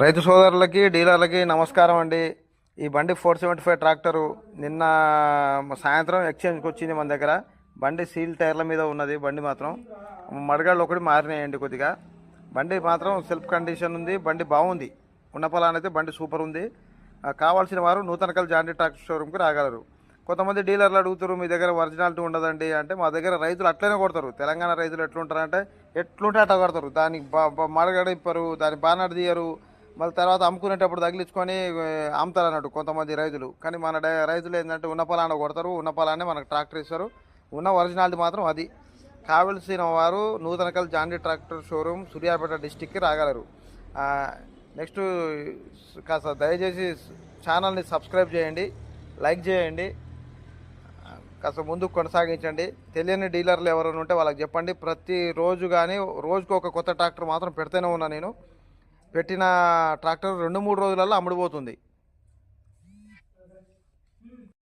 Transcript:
రైతు సోదరులకి డీలర్లకి నమస్కారం అండి. ఈ బండి ఫోర్ సెవెంటీ ఫైవ్ ట్రాక్టరు నిన్న సాయంత్రం ఎక్స్చేంజ్కి వచ్చింది మన దగ్గర. బండి సీల్ టైర్ల మీద ఉన్నది బండి మాత్రం. మడగాళ్ళు ఒకటి మారినాయండి కొద్దిగా. బండి మాత్రం సెల్ఫ్ కండిషన్ ఉంది బండి బాగుంది. ఉన్న పొలానైతే బండి సూపర్ ఉంది. కావాల్సిన వారు నూతనకల్ జాండీ ట్రాక్టర్ షోరూమ్కి రాగలరు. కొంతమంది డీలర్లు అడుగుతారు మీ దగ్గర ఒరిజినాలిటీ ఉండదండి. అంటే మా దగ్గర రైతులు అట్లనే కొడతారు. తెలంగాణ రైతులు ఎట్లుంటారంటే ఎట్లుంటే అట్లా కొడతారు. దానికి బా- మడగడిప్పరు దాని బానర్ తీయరు మళ్ళీ తర్వాత అమ్ముకునేటప్పుడు తగిలించుకొని అమ్ముతారు అన్నట్టు కొంతమంది రైతులు. కానీ మన రైతులు ఏంటంటే ఉన్న పొలాన్ని కొడతారు ఉన్న పొలాన్ని మనకు ట్రాక్టర్ ఇస్తారు. ఉన్న ఒరిజినాలిటీ మాత్రం అది. కావలసిన వారు నూతనకల్ జాండీ ట్రాక్టర్ షోరూమ్ సూర్యాపేట డిస్టిక్కి రాగలరు. నెక్స్ట్ కాస్త దయచేసి ఛానల్ని సబ్స్క్రైబ్ చేయండి లైక్ చేయండి కాస్త ముందుకు కొనసాగించండి. తెలియని డీలర్లు ఎవరైనా ఉంటే వాళ్ళకి చెప్పండి. ప్రతిరోజు కానీ రోజుకు ఒక కొత్త ట్రాక్టర్ మాత్రం పెడుతూనే ఉన్నా నేను. పెట్టిన ట్రాక్టర్ రెండు మూడు రోజులలో అమ్ముడుపోతుంది.